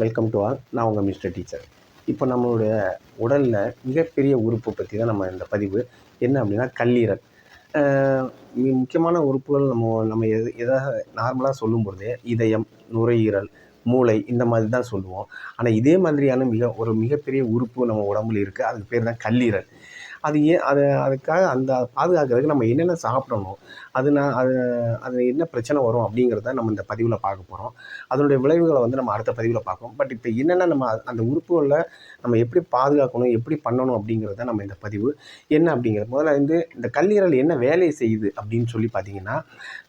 Welcome to all நான் உங்கள் mister teacher இப்போ நம்மளுடைய உடலில் மிகப்பெரிய உறுப்பு பற்றி தான் நம்ம இந்த பதிவு. என்ன அப்படின்னா கல்லீரல். முக்கியமான உறுப்புகள் நம்ம நம்ம எது எதாக நார்மலாக சொல்லும் பொழுதே இதயம் நுரையீரல் மூளை இந்த மாதிரி தான் சொல்லுவோம். ஆனால் இதே மாதிரியான மிக ஒரு மிகப்பெரிய உறுப்பு நம்ம உடம்புல இருக்குது அதுக்கு பேர் தான் கல்லீரல். அது ஏன் அது அதுக்காக அந்த பாதுகாக்கிறதுக்கு நம்ம என்னென்ன சாப்பிடணும் அது நான் அது அது என்ன பிரச்சனை வரும் அப்படிங்கிறத நம்ம இந்த பதிவில் பார்க்க போகிறோம் அதனுடைய விளைவுகளை வந்து நம்ம அடுத்த பதிவில் பார்ப்போம். பட் இப்போ என்னென்ன நம்ம அந்த உறுப்புகளில் நம்ம எப்படி பாதுகாக்கணும் எப்படி பண்ணணும் அப்படிங்கிறத நம்ம இந்த பதிவு என்ன அப்படிங்கிறது. முதல்ல வந்து இந்த கல்லீரல் என்ன வேலையை செய்யுது அப்படின்னு சொல்லி பார்த்தீங்கன்னா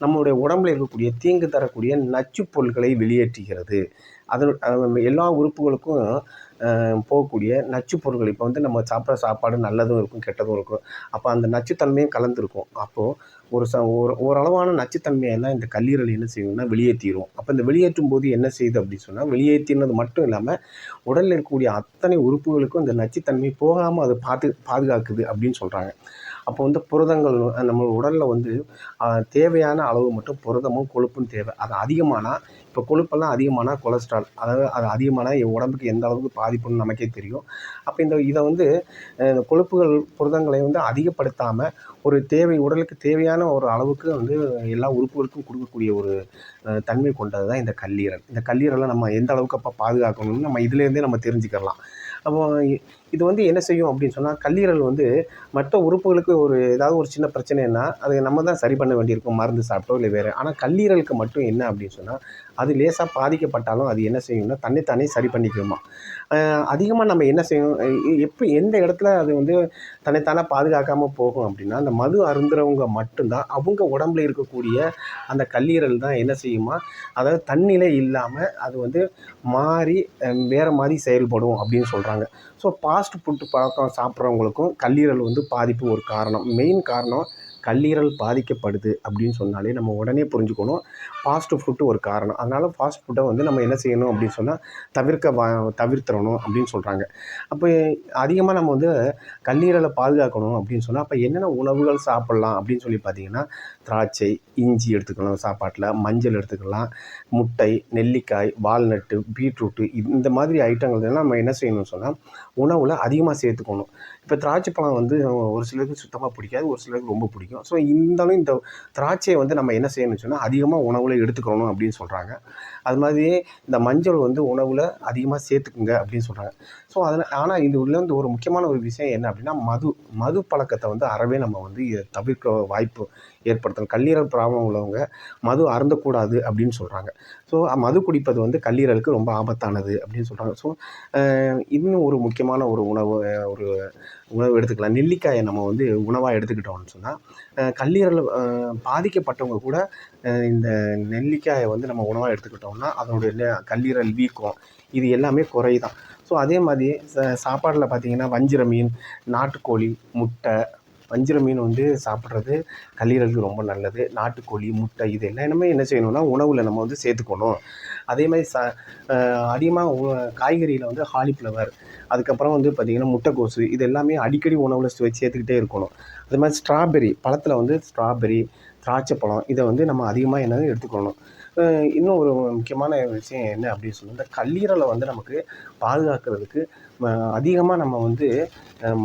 நம்மளுடைய உடம்புல இருக்கக்கூடிய தீங்கு தரக்கூடிய நச்சுப் பொருட்களை வெளியேற்றுகிறது. அது எல்லா உறுப்புகளுக்கும் போகக்கூடிய நச்சுப் பொருட்கள். இப்போ வந்து நம்ம சாப்பிட்ற சாப்பாடு நல்லதும் இருக்கும் கெட்டதும் இருக்கும். அப்போ அந்த நச்சுத்தன்மையும் கலந்துருக்கும். அப்போது ஒரு ச ஒரு ஓரளவான நச்சுத்தன்மையெல்லாம் இந்த கல்லீரல் என்ன செய்யணும்னா வெளியேற்றிடும் அப்போ இந்த வெளியேற்றும் போது என்ன செய்யுது அப்படின்னு சொன்னால் வெளியேற்றினது மட்டும் இல்லாமல் உடலில் இருக்கக்கூடிய அத்தனை உறுப்புகளுக்கும் இந்த நச்சுத்தன்மை போகாமல் அது பாது பாதுகாக்குது அப்படின்னு சொல்கிறாங்க அப்போ வந்து புரதங்கள் நம்ம உடலில் வந்து தேவையான அளவு மட்டும் புரதமும் கொழுப்பும் தேவை. அது அதிகமானால் இப்போ கொழுப்பெல்லாம் அதிகமானால் கொலஸ்ட்ரால். அதாவது அது அதிகமானால் என் உடம்புக்கு எந்த அளவுக்கு பாதிப்புன்னு நமக்கே தெரியும். அப்போ இந்த இதை வந்து இந்த கொழுப்புகள் புரதங்களை வந்து அதிகப்படுத்தாமல் ஒரு தேவை உடலுக்கு தேவையான ஒரு அளவுக்கு வந்து எல்லா உறுப்புகளுக்கும் கொடுக்கக்கூடிய ஒரு தன்மை கொண்டது தான் இந்த கல்லீரல். இந்த கல்லீரலை நம்ம எந்த அளவுக்கு அப்போ பாதுகாக்கணும்னு நம்ம இதுலேருந்தே நம்ம தெரிஞ்சுக்கலாம் அப்போ இது வந்து என்ன செய்யும் அப்படின்னு சொன்னால் கல்லீரல் வந்து மற்ற உறுப்புகளுக்கு ஒரு ஏதாவது ஒரு சின்ன பிரச்சனைன்னா அதை நம்ம தான் சரி பண்ண வேண்டியிருக்கும் மருந்து சாப்பிட்டோ இல்லை வேறு. ஆனால் கல்லீரலுக்கு மட்டும் என்ன அப்படின்னு சொன்னால் அது லேசாக பாதிக்கப்பட்டாலும் அது என்ன செய்யும்னா தன்னைத்தானே சரி பண்ணிக்குமா. அதிகமாக நம்ம என்ன செய்யணும் எ- எப்போ எந்த இடத்துல அது வந்து தன்னைத்தானே பாதுகாக்காமல் போகும் அப்படின்னா அந்த மது அருந்துறவங்க மட்டும்தான் அவங்க உடம்புல இருக்கக்கூடிய அந்த கல்லீரல் தான் என்ன செய்யுமா அதாவது தன்னிலை இல்லாமல் அது வந்து மாறி வேறு மாதிரி செயல்படும் அப்படின்னு சொல்கிறாங்க ஸோ பா ஃபாஸ்ட் ஃபுட்டு பழக்கம் சாப்பிட்றவங்களுக்கும் கல்லீரல் வந்து பாதிப்பு ஒரு காரணம். மெயின் காரணம் கல்லீரல் பாதிக்கப்படுது அப்படின்னு சொன்னாலே நம்ம உடனே புரிஞ்சுக்கணும். ஃபாஸ்ட் ஃபுட்டு ஒரு காரணம். அதனால் ஃபாஸ்ட் ஃபுட்டை வந்து நம்ம என்ன செய்யணும் அப்படின்னு சொன்னால் தவிர்க்க வா தவிர்த்திடணும் அப்படின்னு சொல்கிறாங்க அப்போ அதிகமாக நம்ம வந்து கல்லீரலை பாதுகாக்கணும் அப்படின்னு சொன்னால் அப்போ என்னென்ன உணவுகள் சாப்பிட்லாம் அப்படின்னு சொல்லி பார்த்தீங்கன்னா திராட்சை இஞ்சி எடுத்துக்கலாம் சாப்பாட்டில் மஞ்சள் எடுத்துக்கலாம் முட்டை நெல்லிக்காய் வால்நட்டு பீட்ரூட்டு இந்த மாதிரி ஐட்டங்கள் எல்லாம் நம்ம என்ன செய்யணும்னு சொன்னால் உணவில் அதிகமாக சேர்த்துக்கணும். இப்போ திராட்சை பழம் வந்து ஒரு சிலருக்கு சுத்தமாக பிடிக்காது ஒரு சிலருக்கு ரொம்ப பிடிக்கும். ஸோ இருந்தாலும் இந்த திராட்சையை வந்து நம்ம என்ன செய்யணும்னு சொன்னால் அதிகமாக உணவில் எடுத்துக்கணும் அப்படின்னு சொல்கிறாங்க அது மாதிரியே இந்த மஞ்சள் வந்து உணவில் அதிகமாக சேர்த்துக்குங்க அப்படின்னு சொல்கிறாங்க ஸோ அதில் ஆனால் இது உள்ள வந்து ஒரு முக்கியமான ஒரு விஷயம் என்ன அப்படின்னா மது மது பழக்கத்தை வந்து அறவே நம்ம வந்து தவிர்க்க வாய்ப்பு ஏற்படுத்தணும். கல்லீரல் ப்ராப்ளம் உள்ளவங்க மது அருந்தக்கூடாது அப்படின்னு சொல்கிறாங்க ஸோ மது குடிப்பது வந்து கல்லீரலுக்கு ரொம்ப ஆபத்தானது அப்படின்னு சொல்கிறாங்க ஸோ இன்னும் ஒரு முக்கியமான ஒரு உணவு ஒரு உணவு எடுத்துக்கலாம். நெல்லிக்காயை நம்ம வந்து உணவாக எடுத்துக்கிட்டோம்னு சொன்னால் கல்லீரல் பாதிக்கப்பட்டவங்க கூட இந்த நெல்லிக்காயை வந்து நம்ம உணவாக எடுத்துக்கிட்டோம்னா அதனுடைய கல்லீரல் வீக்கம் இது எல்லாமே குறையுதான் ஸோ அதே மாதிரி ச சாப்பாட்டில் பார்த்தீங்கன்னா வஞ்சிர மீன் நாட்டுக்கோழி முட்டை வஞ்சிர மீன் வந்து சாப்பிட்றது கல்லீரலுக்கு ரொம்ப நல்லது. நாட்டுக்கோழி முட்டை இது எல்லாமே என்ன செய்யணும்னா உணவில் நம்ம வந்து சேர்த்துக்கணும். அதே மாதிரி ச அதிகமாக காய்கறியில் வந்து காலிஃப்ளவர் அதுக்கப்புறம் வந்து பார்த்திங்கன்னா முட்டைக்கோசு இது எல்லாமே அடிக்கடி உணவில் சேர்த்துக்கிட்டே இருக்கணும். அதே மாதிரி ஸ்ட்ராபெரி பழத்தில் வந்து ஸ்ட்ராபெரி திராட்சை பழம் இதை வந்து நம்ம அதிகமாக என்னது எடுத்துக்கணும். இன்னும் ஒரு முக்கியமான விஷயம் என்ன அப்படின்னு சொன்னால் இந்த கல்லீரலை வந்து நமக்கு பாதுகாக்கிறதுக்கு அதிகமாக நம்ம வந்து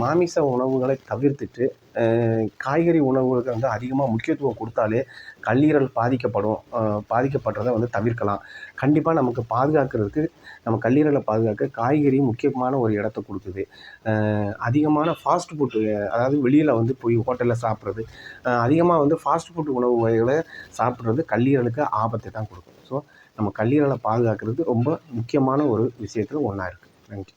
மாமிச உணவுகளை தவிர்த்துட்டு காய்கறி உணவுகளுக்கு வந்து அதிகமாக முக்கியத்துவம் கொடுத்தாலே கல்லீரல் பாதிக்கப்படும் பாதிக்கப்படுறதை வந்து தவிர்க்கலாம். கண்டிப்பாக நமக்கு பாதுகாக்கிறதுக்கு நம்ம கல்லீரலை பாதுகாக்க காய்கறி முக்கியமான ஒரு இடத்த கொடுக்குது. அதிகமான ஃபாஸ்ட் ஃபுட்டு அதாவது வெளியில் வந்து போய் ஹோட்டலில் சாப்பிட்றது அதிகமாக வந்து ஃபாஸ்ட் ஃபுட் உணவு வகைகளை சாப்பிட்றது கல்லீரலுக்கு ஆபத்தை தான் கொடுக்கும். ஸோ நம்ம கல்லீரலை பாதுகாக்கிறது ரொம்ப முக்கியமான ஒரு விஷயத்தில் ஒன்றா இருக்குது நன்றி